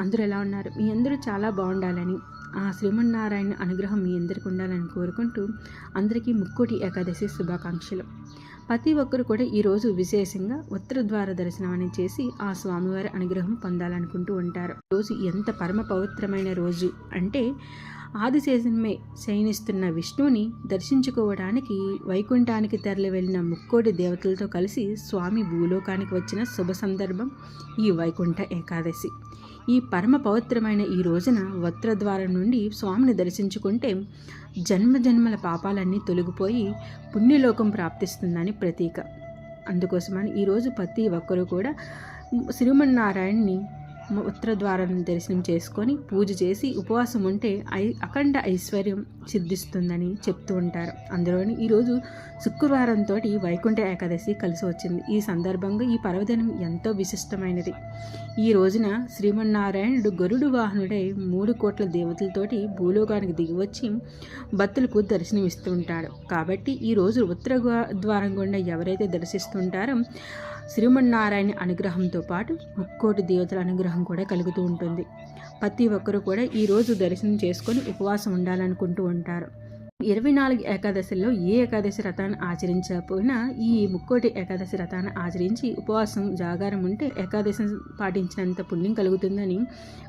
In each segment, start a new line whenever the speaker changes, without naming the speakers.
అందరూ ఎలా ఉన్నారు? మీ అందరూ చాలా బాగుండాలని ఆ శ్రీమన్నారాయణ అనుగ్రహం మీ అందరికి ఉండాలని కోరుకుంటూ అందరికీ ముక్కోటి ఏకాదశి శుభాకాంక్షలు. ప్రతి ఒక్కరు కూడా ఈరోజు విశేషంగా ఉత్తర ద్వార దర్శనం అని చేసి ఆ స్వామివారి అనుగ్రహం పొందాలనుకుంటూ ఉంటారు. రోజు ఎంత పరమ పవిత్రమైన రోజు అంటే ఆదిశేషమే శయనిస్తున్న విష్ణువుని దర్శించుకోవడానికి వైకుంఠానికి తరలి వెళ్ళిన ముక్కోటి దేవతలతో కలిసి స్వామి భూలోకానికి వచ్చిన శుభ సందర్భం ఈ వైకుంఠ ఏకాదశి. ఈ పరమ పవిత్రమైన ఈ రోజున వత్రద్వారం నుండి స్వామిని దర్శించుకుంటే జన్మ జన్మల పాపాలన్నీ తొలగిపోయి పుణ్యలోకం ప్రాప్తిస్తుందని ప్రతీక. అందుకోసమని ఈరోజు ప్రతి ఒక్కరూ కూడా శ్రీమన్నారాయణని ఉత్తర ద్వారాన్ని దర్శనం చేసుకొని పూజ చేసి ఉపవాసం ఉంటే ఐ అఖండ ఐశ్వర్యం సిద్ధిస్తుందని చెప్తూ ఉంటారు. అందులోని ఈరోజు శుక్రవారంతో వైకుంఠ ఏకాదశి కలిసి వచ్చింది. ఈ సందర్భంగా ఈ పర్వదినం ఎంతో విశిష్టమైనది. ఈ రోజున శ్రీమన్నారాయణుడు గరుడు వాహనుడై మూడు కోట్ల దేవతలతోటి భూలోకానికి దిగివచ్చి భక్తులకు దర్శనమిస్తూ ఉంటాడు. కాబట్టి ఈ రోజు ఉత్తర ద్వారం గుండా ఎవరైతే దర్శిస్తుంటారో శ్రీమన్నారాయణ అనుగ్రహంతో పాటు ముక్కోటి దేవతల అనుగ్రహం కూడా కలుగుతూ ఉంటుంది. ప్రతి ఒక్కరూ కూడా ఈరోజు దర్శనం చేసుకొని ఉపవాసం ఉండాలనుకుంటూ ఉంటారు. ఇరవై నాలుగు ఏకాదశిలో ఏ ఏకాదశి రథాన్ని ఆచరించకపోయినా ఈ ముక్కోటి ఏకాదశి రథాన్ని ఆచరించి ఉపవాసం జాగారం ఉంటే ఏకాదశి పాటించినంత పుణ్యం కలుగుతుందని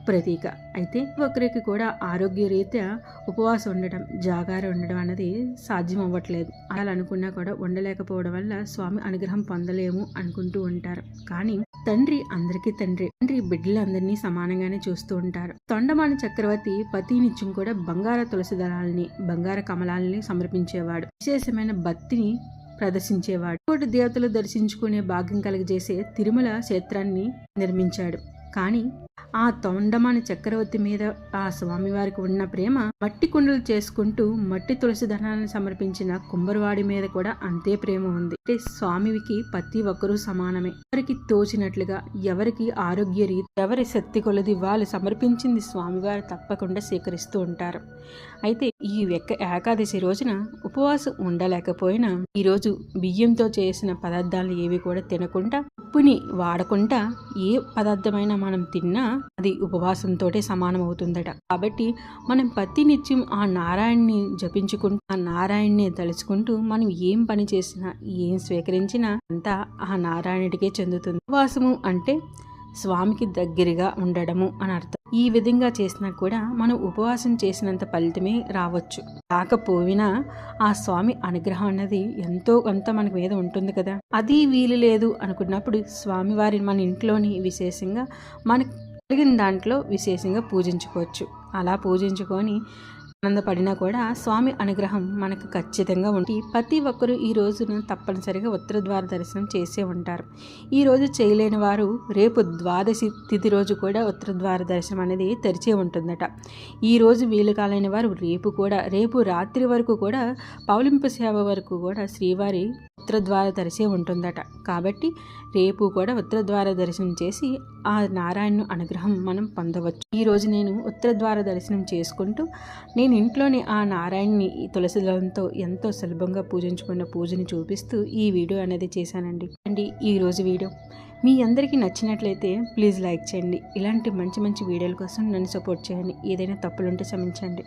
ప్రతీక. అయితే ఒకరికి కూడా ఆరోగ్యరీత్యా ఉపవాసం ఉండడం జాగారం ఉండడం అనేది సాధ్యం అవ్వట్లేదు. అలా అనుకున్నా కూడా ఉండలేకపోవడం వల్ల స్వామి అనుగ్రహం పొందలేము అనుకుంటూ ఉంటారు. కానీ తండ్రి అందరికీ తండ్రి తండ్రి బిడ్డలందరినీ సమానంగానే చూస్తూ ఉంటారు. తొండమాని చక్రవర్తి పతి నిత్యం కూడా బంగార తులసి దళాలని బంగార కమలాలని సమర్పించేవాడు. విశేషమైన భక్తిని ప్రదర్శించేవాడు. కోటి దేవతలు దర్శించుకునే భాగ్యం కలిగజేసే తిరుమల క్షేత్రాన్ని నిర్మించాడు. కానీ ఆ తొండమాని చక్రవర్తి మీద ఆ స్వామివారికి ఉన్న ప్రేమ మట్టి కుండలు చేసుకుంటూ మట్టి తులసి ధనాన్ని సమర్పించిన కుంభరవాడి మీద కూడా అంతే ప్రేమ ఉంది. అంటే స్వామికి ప్రతి ఒక్కరూ సమానమే. ఎవరికి తోచినట్లుగా ఎవరికి ఆరోగ్య రీతి ఎవరి శక్తి కొలది వాళ్ళు సమర్పించింది స్వామివారు తప్పకుండా స్వీకరిస్తూ ఉంటారు. అయితే ఈ వెక్క ఏకాదశి రోజున ఉపవాసం ఉండలేకపోయినా ఈరోజు బియ్యంతో చేసిన పదార్థాలు ఏవి కూడా తినకుండా ఉప్పుని వాడకుండా ఏ పదార్థమైనా మనం తిన్నా అది ఉపవాసంతోటే సమానం అవుతుందట కాబట్టి మనం ప్రతి నిత్యం ఆ నారాయణ్ణి జపించుకుంటూ ఆ నారాయణ్ణి తలుచుకుంటూ మనం ఏం పని చేసినా ఏం స్వీకరించినా అంతా ఆ నారాయణుడికే చెందుతుంది. ఉపవాసము అంటే స్వామికి దగ్గరగా ఉండడము అని అర్థం. ఈ విధంగా చేసినా కూడా మనం ఉపవాసం చేసినంత ఫలితమే రావచ్చు. రాకపోయినా ఆ స్వామి అనుగ్రహం అన్నది ఎంతో కొంత మన మీద ఉంటుంది కదా. అది వీలు లేదు అనుకున్నప్పుడు స్వామివారిని మన ఇంట్లోని విశేషంగా మనకు కలిగిన దాంట్లో విశేషంగా పూజించుకోవచ్చు. అలా పూజించుకొని ఆనందపడినా కూడా స్వామి అనుగ్రహం మనకు ఖచ్చితంగా ఉండి ప్రతి ఒక్కరూ ఈ రోజును తప్పనిసరిగా ఉత్తర ద్వార దర్శనం చేసే ఉంటారు. ఈ రోజు చేయలేని వారు రేపు ద్వాదశి తిథి రోజు కూడా ఉత్తర ద్వార దర్శనం అనేది తెరిచే ఉంటుందట. ఈ రోజు వీలు కాలేని వారు రేపు కూడా రేపు రాత్రి వరకు కూడా పౌలింపు సేవ వరకు కూడా శ్రీవారి ఉత్తరద్వార దర్శే ఉంటుందట. కాబట్టి రేపు కూడా ఉత్తరద్వార దర్శనం చేసి ఆ నారాయణ అనుగ్రహం మనం పొందవచ్చు. ఈ రోజు నేను ఉత్తరద్వార దర్శనం చేసుకుంటూ నేను నేను ఇంట్లోని ఆ నారాయణ్ని తులసిదళంతో ఎంతో సులభంగా పూజించుకున్న పూజని చూపిస్తూ ఈ వీడియో అనేది చేశానండి. అండి ఈ రోజు వీడియో. మీ అందరికీ నచ్చినట్లయితే ప్లీజ్ లైక్ చేయండి. ఇలాంటి మంచి మంచి వీడియోల కోసం నన్ను సపోర్ట్ చేయండి. ఏదైనా తప్పులుంటే క్షమించండి.